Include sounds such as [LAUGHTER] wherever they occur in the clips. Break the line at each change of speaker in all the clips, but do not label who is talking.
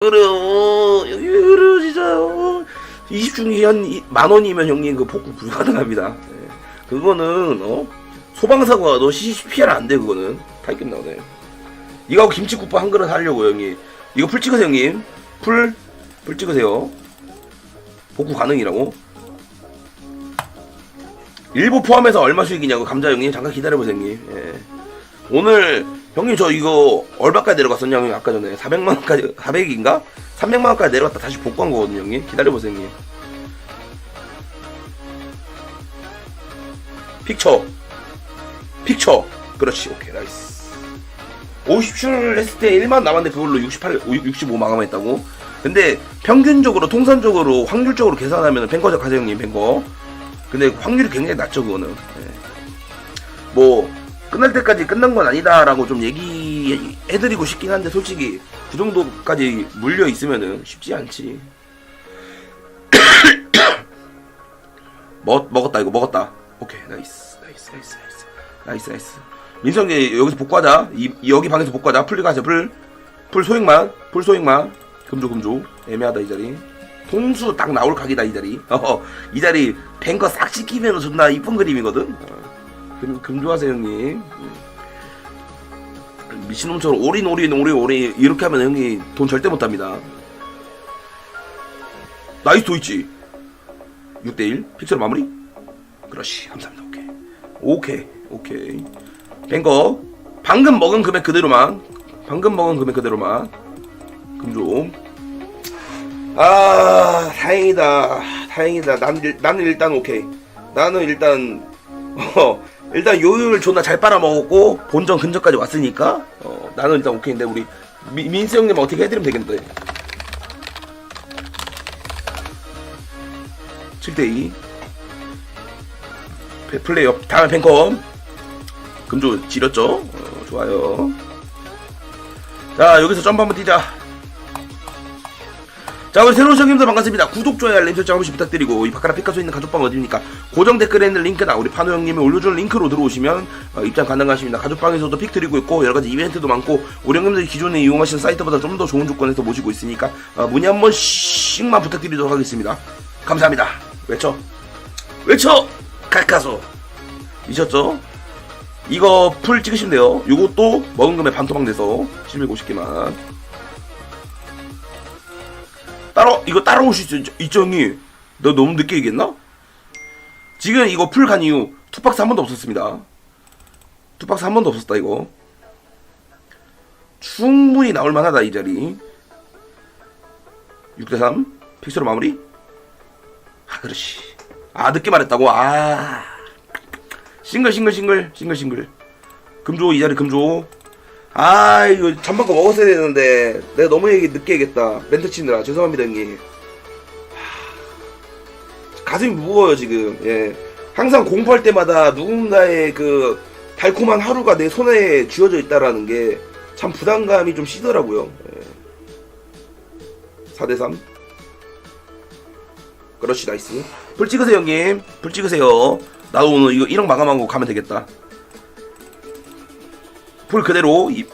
그래요 여기 왜 그래요 진짜요? 20중이 한 만 원이면 형님 그 복구 불가능합니다. 예. 그거는 어? 소방사고가 너 CCPR 안돼 그거는. 탈김 나오네. 이거 김치국밥 한 그릇 하려고 형님. 이거 풀 찍으세요 형님. 풀 풀 찍으세요. 복구 가능이라고? 일부 포함해서 얼마 수익이냐고 감자 형님. 잠깐 기다려보세요 형님. 예. 오늘 형님 저 이거 얼마까지 내려갔었냐? 형님 아까 전에 400만 원까지 400인가? 300만 원까지 내려갔다 다시 복구한 거거든요 형님. 기다려보세요 형님. 픽처. 픽처. 그렇지 오케이 나이스. 50출 했을 때 1만 남았는데 그걸로 68, 65 마감했다고? 근데 평균적으로 통산적으로 확률적으로 계산하면 뱅커죠 가세 형님 뱅커. 근데 확률이 굉장히 낮죠 그거는. 예. 뭐 끝날 때까지 끝난 건 아니다라고 좀 얘기해드리고 싶긴 한데 솔직히 그 정도까지 물려 있으면은 쉽지 않지. [COUGHS] 먹 먹었다 이거 먹었다. 오케이 나이스 나이스 나이스 나이스 나이스 나이스. 민성이 여기서 복구하자. 이, 이 여기 방에서 복구하자. 풀 가자 풀. 풀 소액만 풀 소액만. 금조 금조 애매하다 이 자리. 통수 딱 나올 각이다 이 자리. [LAUGHS] 어, 이 자리 뱅거 싹 씻기면 존나 이쁜 그림이거든. 어. 금, 금조하세요 형님. 미친놈처럼 올인 올인 올인 올인 이렇게 하면 형이 돈 절대 못합니다. 나이스 도있지? 6대1 픽처로 마무리? 그렇지 감사합니다. 오케이. 오케이 오케이. 뱅거 방금 먹은 금액 그대로만 방금 먹은 금액 그대로만. 금좀 아 다행이다. 다행이다. 나는 일단 오케이. 나는 일단 [LAUGHS] 어 일단 요요를 존나 잘 빨아먹었고 본전 근처까지 왔으니까 어 나는 일단 오케이인데 우리 미, 민스 형님 어떻게 해드리면 되겠는데? 7대2 플레이업. 다음에 팬컴. 금조 지렸죠? 어, 좋아요. 자 여기서 점프 한번 뛰자 자 우리 새로운 시청자님들 반갑습니다. 구독 좋아요 알림 설정 한 번씩 부탁드리고 이 바카라 피카소 있는 가족방 어디입니까? 고정 댓글에 있는 링크나 우리 파노 형님이 올려주는 링크로 들어오시면 어, 입장 가능하십니다. 가족방에서도 픽 드리고 있고 여러가지 이벤트도 많고 우리 형님들이 기존에 이용하시는 사이트보다 좀 더 좋은 조건에서 모시고 있으니까 어, 문의 한 번씩만 부탁드리도록 하겠습니다. 감사합니다. 외쳐. 외쳐! 카카소. 미쳤죠? 이거 풀 찍으시면 돼요. 요것도 먹은 금에 반토막 내서 750개만 따라 이거 따라오실 수 있죠, 형님? 너 너무 늦게 얘기했나? 지금 이거 풀 간 이후 투박스 한 번도 없었습니다. 투박스 한 번도 없었다 이거. 충분히 나올 만하다 이 자리. 6대3 픽스로 마무리. 아 그렇지. 아 늦게 말했다고. 아 싱글 싱글 싱글 싱글 싱글. 금조 이 자리 금조. 아 이거 거 먹었어야 되는데 내가 너무 얘기 늦게 얘기했다. 멘트 치느라. 죄송합니다 형님. 하, 가슴이 무거워요 지금. 예. 항상 공부할 때마다 누군가의 그 달콤한 하루가 내 손에 쥐어져 있다라는 게 참 부담감이 좀 시더라고요. 예. 4대3 그렇지 나이스 불 찍으세요 형님. 불 찍으세요. 나도 오늘 이거 1억 마감하고 가면 되겠다 풀 그대로 이-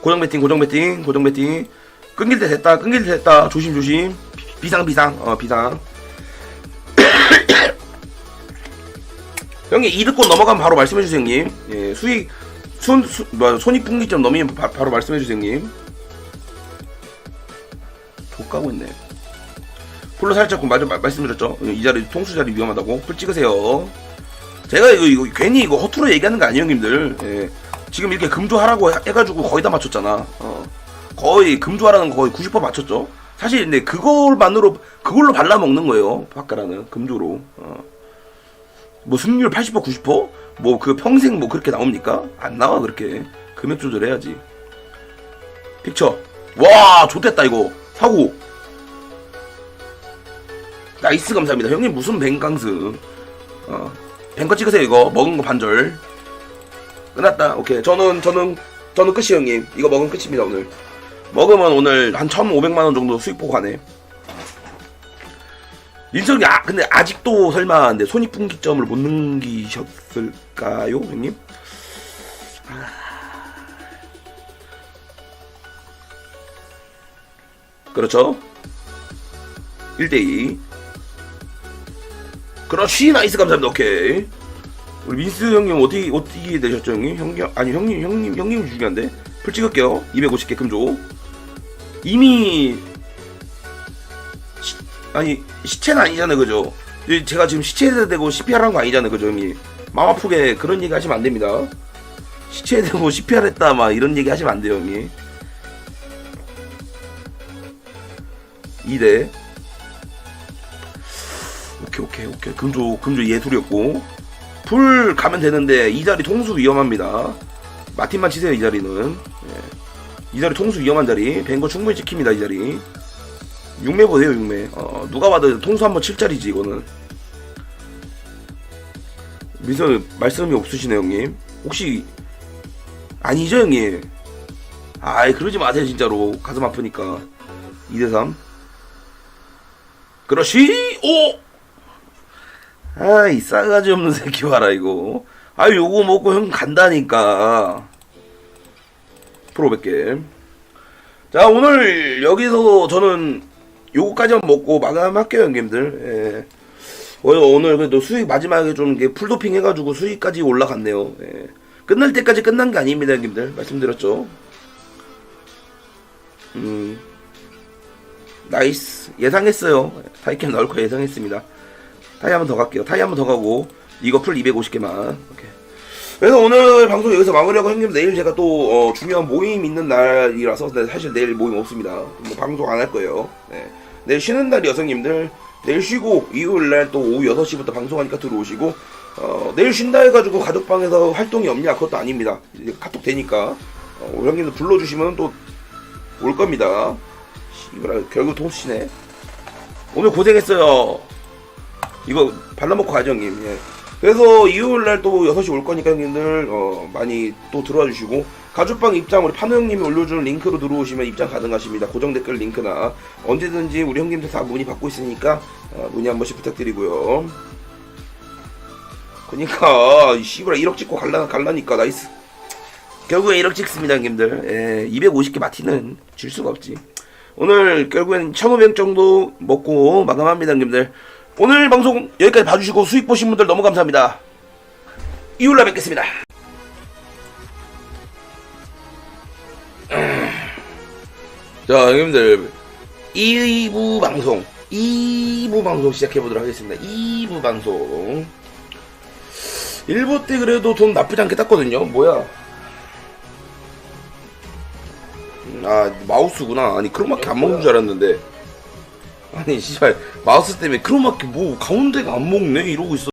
고정 배팅 고정 배팅 고정 배팅. 끊길 때 됐다 끊길 때 됐다. 조심 조심. 비- 비상 비상. 어 비상. [COUGHS] 형님 이득권 넘어가면 바로 말씀해 주세요 형님. 예 수익 손 수, 뭐, 손익분기점 넘으면 바, 바로 말씀해 주세요 형님. 족가고 있네. 풀로 살짝 말, 말씀드렸죠? 이 자리 통수 자리 위험하다고. 풀 찍으세요. 제가 이거, 이거 괜히 이거 허투루 얘기하는 거 아니에요 형님들. 예. 지금 이렇게 금조하라고 해- 해가지고 거의 다 맞췄잖아. 어. 거의 금조하라는 거 거의 90% 맞췄죠. 사실 근데 그걸만으로 그걸로 발라 먹는 거예요. 바카라는 금조로. 어. 뭐 승률 80% 90%? 뭐 그 평생 뭐 그렇게 나옵니까? 안 나와 그렇게. 금액 조절해야지. 픽처. 와, 좋됐다 이거. 사고. 나이스 감사합니다. 형님 무슨 뱅강스. 어. 뱅커 찍으세요 이거. 먹은 거 반절. 끝났다. 오케이. 저는 저는 저는 끝이 형님. 이거 먹으면 끝입니다 오늘. 먹으면 오늘 한 1,500만 원 정도 수익 보고 가네. 민석이 아 근데 아직도 설마 근데 손익분기점을 못 넘기셨을까요, 형님? 아. 그렇죠 1대2 그렇지 나이스 감사합니다 오케이 우리 민스 형님 어떻게 어떻게 되셨죠 형님? 형님 아니 형님 형님 형님 중요한데? 풀 찍을게요. 250개 금조. 이미 시, 아니 시체는 아니잖아요 그죠? 이- 제가 지금 시체에 대고 CPR 한 거 아니잖아요 그죠 형님? 마음 아프게 그런 얘기 하시면 안 됩니다. 시체에 대고 CPR 했다 막 이런 얘기 하시면 안 돼요 형님. 2대. 오케이 오케이 오케이. 금조 금조 예술이었고 풀 가면 되는데 이 자리 통수 위험합니다. 마틴만 치세요 이 자리는. 예. 이 자리 통수 위험한 자리. 뱅거 충분히 찍힙니다 이 자리. 6매 보세요 6매. 어, 누가 봐도 통수 한번 칠 자리지 이거는. 민서 말씀이 없으시네 형님. 혹시 아니죠 형님? 아이 그러지 마세요 진짜로. 가슴 아프니까. 2대3 그렇지 오 아이 싸가지 없는 [LAUGHS] 새끼 봐라 이거. 아 요거 먹고 형 간다니까. 프로 100개? 자 오늘 여기서 저는 요거까지만 먹고 마감할게요 형님들. 예. 오늘, 오늘 그래도 수익 마지막에 좀 풀도핑 해가지고 수익까지 올라갔네요. 예. 끝날 때까지 끝난 게 아닙니다 형님들. 말씀드렸죠? 음. 나이스. 예상했어요. 타이캠 나올 거 예상했습니다 타이 한 번 더 갈게요. 타이 한 번 더 가고 이거 풀 250개만. 오케이. 그래서 오늘 방송 여기서 마무리하고 형님 내일 제가 또 어, 중요한 모임 있는 날이라서 네, 사실 내일 모임 없습니다. 뭐 방송 안 할 거예요. 네. 내일 쉬는 날 여성님들 내일 쉬고 일요일 날 또 오후 6시부터 방송하니까 들어오시고 어, 내일 쉰다 해가지고 가족방에서 활동이 없냐 그것도 아닙니다. 이제 카톡 되니까 어, 우리 형님들 불러주시면 또 올 겁니다. 씨발 결국 통치네. 오늘 고생했어요 이거 발라먹고 가죠 형님. 예. 그래서 일요일날 또 6시 올 거니까 형님들 어, 많이 또 들어와 주시고. 가죽방 입장 우리 파노 형님이 올려주는 링크로 들어오시면 입장 가능하십니다. 고정 댓글 링크나. 언제든지 우리 형님들 다 문의 받고 있으니까 어, 문의 한 번씩 부탁드리고요. 그니까 이 씨발 1억 찍고 갈라, 갈라니까 나이스. 결국에 1억 찍습니다 형님들. 예, 250개 마티는 줄 수가 없지. 오늘 결국엔 1500 정도 먹고 마감합니다 형님들 오늘 방송 여기까지 봐주시고 수익 보신 분들 너무 감사합니다. 이올라 뵙겠습니다. 자 형님들. 2부 방송 2부 방송 시작해보도록 하겠습니다. 2부 방송. 1부 때 그래도 돈 나쁘지 않게 땄거든요. 뭐야? 음, 아 마우스구나. 아니 크로마키 안 먹는 줄 알았는데 아니 씨발 마우스 때문에 크로마키 뭐 가운데가 안 먹네? 이러고 있어